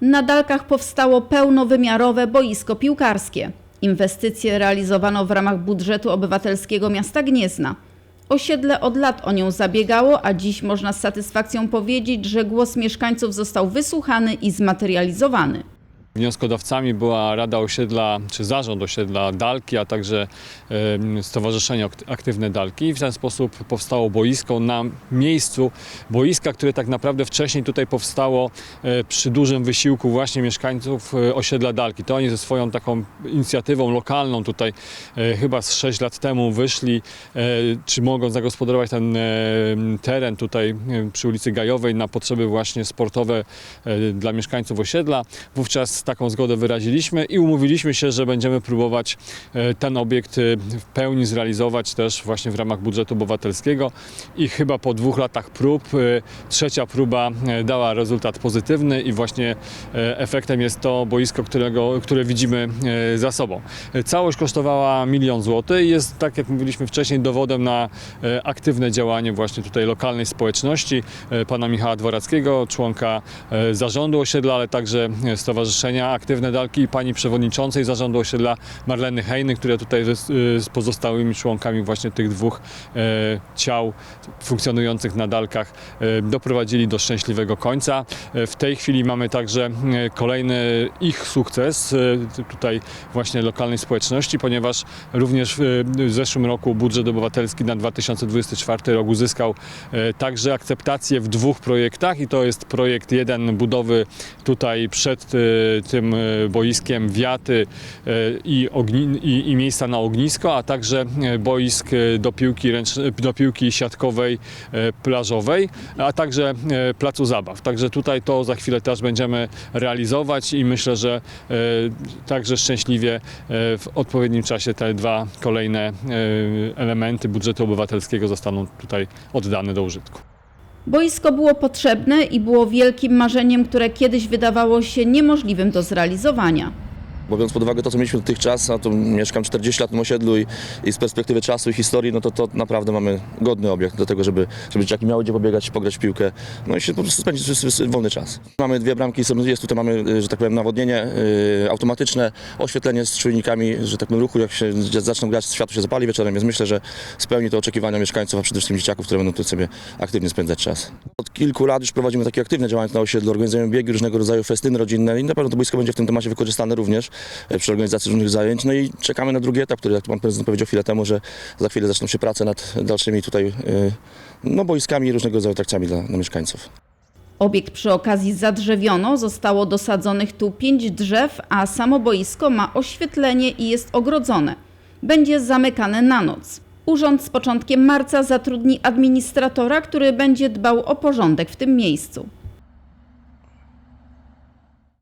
Na Dalkach powstało pełnowymiarowe boisko piłkarskie. Inwestycje realizowano w ramach budżetu obywatelskiego miasta Gniezna. Osiedle od lat o nią zabiegało, a dziś można z satysfakcją powiedzieć, że głos mieszkańców został wysłuchany i zmaterializowany. Wnioskodawcami była Rada Osiedla, czy Zarząd Osiedla Dalki, a także Stowarzyszenie Akt- Aktywne Dalki. W ten sposób powstało boisko na miejscu boiska, które tak naprawdę wcześniej tutaj powstało e, przy dużym wysiłku właśnie mieszkańców e, osiedla Dalki. To oni ze swoją taką inicjatywą lokalną tutaj e, chyba z 6 lat temu wyszli, czy mogą zagospodarować ten teren tutaj przy ulicy Gajowej na potrzeby właśnie sportowe dla mieszkańców osiedla. Wówczas taką zgodę wyraziliśmy i umówiliśmy się, że będziemy próbować e, ten obiekt e, w pełni zrealizować też właśnie w ramach budżetu obywatelskiego i chyba po dwóch latach prób e, trzecia próba dała rezultat pozytywny i właśnie efektem jest to boisko, którego, które widzimy za sobą. Całość kosztowała milion złotych i jest, tak jak mówiliśmy wcześniej, dowodem na aktywne działanie właśnie tutaj lokalnej społeczności, pana Michała Dworackiego, członka zarządu osiedla, ale także e, Stowarzyszenia Aktywne Dalki pani przewodniczącej zarządu osiedla Marleny Hejny, które tutaj z, z pozostałymi członkami właśnie tych dwóch e, ciał funkcjonujących na Dalkach e, doprowadzili do szczęśliwego końca. E, w tej chwili mamy także kolejny ich sukces tutaj właśnie lokalnej społeczności, ponieważ również w zeszłym roku budżet obywatelski na 2024 rok uzyskał także akceptację w dwóch projektach i to jest projekt jeden budowy tutaj przed tym e, boiskiem wiaty e, i, i, i miejsca na ognisko, a także e, boisk do piłki, ręcz- do piłki siatkowej, plażowej, a także placu zabaw. Także tutaj to za chwilę też będziemy realizować i myślę, że także szczęśliwie w odpowiednim czasie te dwa kolejne elementy budżetu obywatelskiego zostaną tutaj oddane do użytku. Boisko było potrzebne i było wielkim marzeniem, które kiedyś wydawało się niemożliwym do zrealizowania. Bo biorąc pod uwagę to, co mieliśmy dotychczas, a to mieszkam 40 lat w tym osiedlu i, i z perspektywy czasu i historii, no to, to naprawdę mamy godny obiekt do tego, żeby, żeby dzieciaki miały gdzie pobiegać, pograć w piłkę, no i się po prostu spędzić wolny czas. Mamy dwie bramki, jest tutaj mamy, y, że tak powiem, nawodnienie y, automatyczne, oświetlenie z czujnikami, że tak powiem, ruchu, jak się zaczną grać, światło się zapali wieczorem, więc myślę, że spełni to oczekiwania mieszkańców, a przede wszystkim dzieciaków, które będą tu sobie aktywnie spędzać czas. Od kilku lat już prowadzimy takie aktywne działania na osiedlu, organizujemy biegi, różnego rodzaju festyny rodzinne i na pewno to boisko będzie w tym temacie wykorzystane również przy organizacji różnych zajęć. No i czekamy na drugi etap, który, jak pan prezydent powiedział chwilę temu, że za chwilę zaczną się prace nad dalszymi tutaj e, no, boiskami i różnego rodzaju atrakcjami dla, dla mieszkańców. Obiekt przy okazji zadrzewiono, zostało dosadzonych tu pięć drzew, a samo boisko ma oświetlenie i jest ogrodzone. Będzie zamykane na noc. Urząd z początkiem marca zatrudni administratora, który będzie dbał o porządek w tym miejscu.